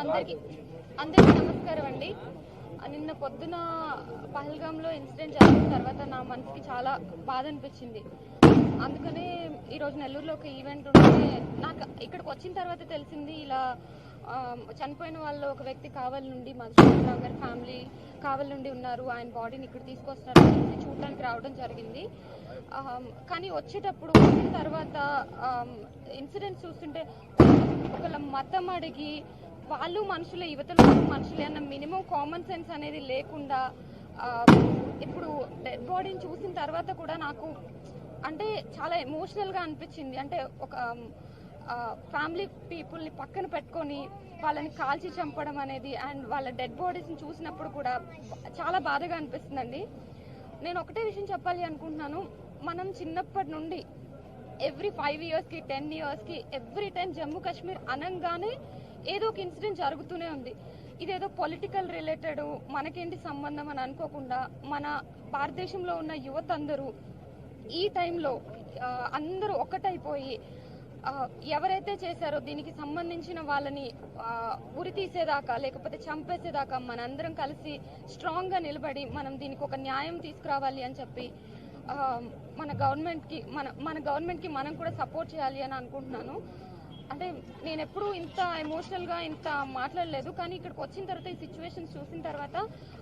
అందరికి. అందరికీ నమస్కారం అండి. నిన్న పొద్దున పహల్గాంలో ఇన్సిడెంట్ జరిగిన తర్వాత నా మనసుకి చాలా బాధ అనిపించింది. అందుకనే ఈరోజు నెల్లూరులో ఒక ఈవెంట్ ఉంటే నాకు ఇక్కడికి వచ్చిన తర్వాత తెలిసింది ఇలా చనిపోయిన వాళ్ళు ఒక వ్యక్తి కావాలి నుండి మధుసూదనరావు గారి ఫ్యామిలీ కావాలి నుండి ఉన్నారు. ఆయన బాడీని ఇక్కడ తీసుకొస్తున్నారు చూడడానికి రావడం జరిగింది. కానీ వచ్చేటప్పుడు వచ్చిన తర్వాత ఇన్సిడెంట్ చూస్తుంటే ఒకళ్ళ మతం అడిగి వాళ్ళు మనుషులే యువతలు మనుషులే అన్న మినిమం కామన్ సెన్స్ అనేది లేకుండా ఇప్పుడు డెడ్ బాడీని చూసిన తర్వాత కూడా నాకు అంటే చాలా ఎమోషనల్గా అనిపించింది. అంటే ఒక ఫ్యామిలీ పీపుల్ని పక్కన పెట్టుకొని వాళ్ళని కాల్చి చంపడం అనేది అండ్ వాళ్ళ డెడ్ బాడీస్ని చూసినప్పుడు కూడా చాలా బాధగా అనిపిస్తుందండి. నేను ఒకటే విషయం చెప్పాలి అనుకుంటున్నాను. మనం చిన్నప్పటి నుండి ఎవ్రీ ఫైవ్ ఇయర్స్కి టెన్ ఇయర్స్కి ఎవ్రీ టైం జమ్మూ కాశ్మీర్ అనంగానే ఏదో ఒక ఇన్సిడెంట్ జరుగుతూనే ఉంది. ఇదేదో పొలిటికల్ రిలేటెడ్ మనకేంటి సంబంధం అని అనుకోకుండా మన భారతదేశంలో ఉన్న యువత అందరూ ఈ టైంలో అందరూ ఒక్కటైపోయి ఎవరైతే చేశారో దీనికి సంబంధించిన వాళ్ళని ఉరి తీసేదాకా లేకపోతే చంపేసేదాకా మనందరం కలిసి స్ట్రాంగ్గా నిలబడి మనం దీనికి ఒక న్యాయం తీసుకురావాలి అని చెప్పి మన గవర్నమెంట్కి మన మన గవర్నమెంట్కి మనం కూడా సపోర్ట్ చేయాలి అని అనుకుంటున్నాను. అంటే నేను ఎప్పుడూ ఇంత ఎమోషనల్గా ఇంత మాట్లాడలేదు కానీ ఇక్కడికి వచ్చిన తర్వాత ఈ సిచ్యువేషన్ చూసిన తర్వాత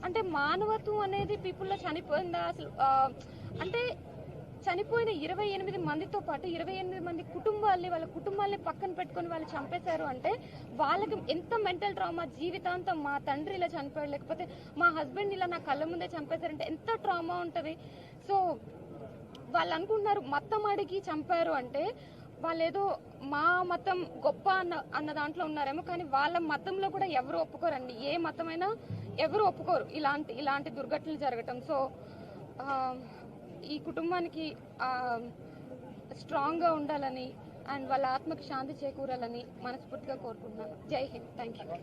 అంటే మానవత్వం అనేది పీపుల్లో లో చనిపోయిందా అసలు అంటే చనిపోయిన ఇరవై ఎనిమిది మందితో పాటు ఇరవై ఎనిమిది మంది కుటుంబాల్ని వాళ్ళ కుటుంబాల్ని పక్కన పెట్టుకొని వాళ్ళు చంపేశారు అంటే వాళ్ళకి ఎంత మెంటల్ ట్రామా జీవితాంతం మా తండ్రి ఇలా చనిపోయాడు లేకపోతే మా హస్బెండ్ ఇలా నా కళ్ళ ముందే చంపేశారంటే ఎంత ట్రామా ఉంటుంది. సో వాళ్ళు అనుకుంటున్నారు మతం అడిగి చంపారు అంటే వాళ్ళు ఏదో మా మతం గొప్ప అన్న అన్న దాంట్లో ఉన్నారేమో కానీ వాళ్ళ మతంలో కూడా ఎవరు ఒప్పుకోరండి. ఏ మతమైనా ఎవరు ఒప్పుకోరు ఇలాంటి ఇలాంటి దుర్ఘటనలు జరగటం. సో ఈ కుటుంబానికి స్ట్రాంగ్గా ఉండాలని అండ్ వాళ్ళ ఆత్మకి శాంతి చేకూరాలని మనస్ఫూర్తిగా కోరుకుంటున్నాను. జై హింద్. Thank you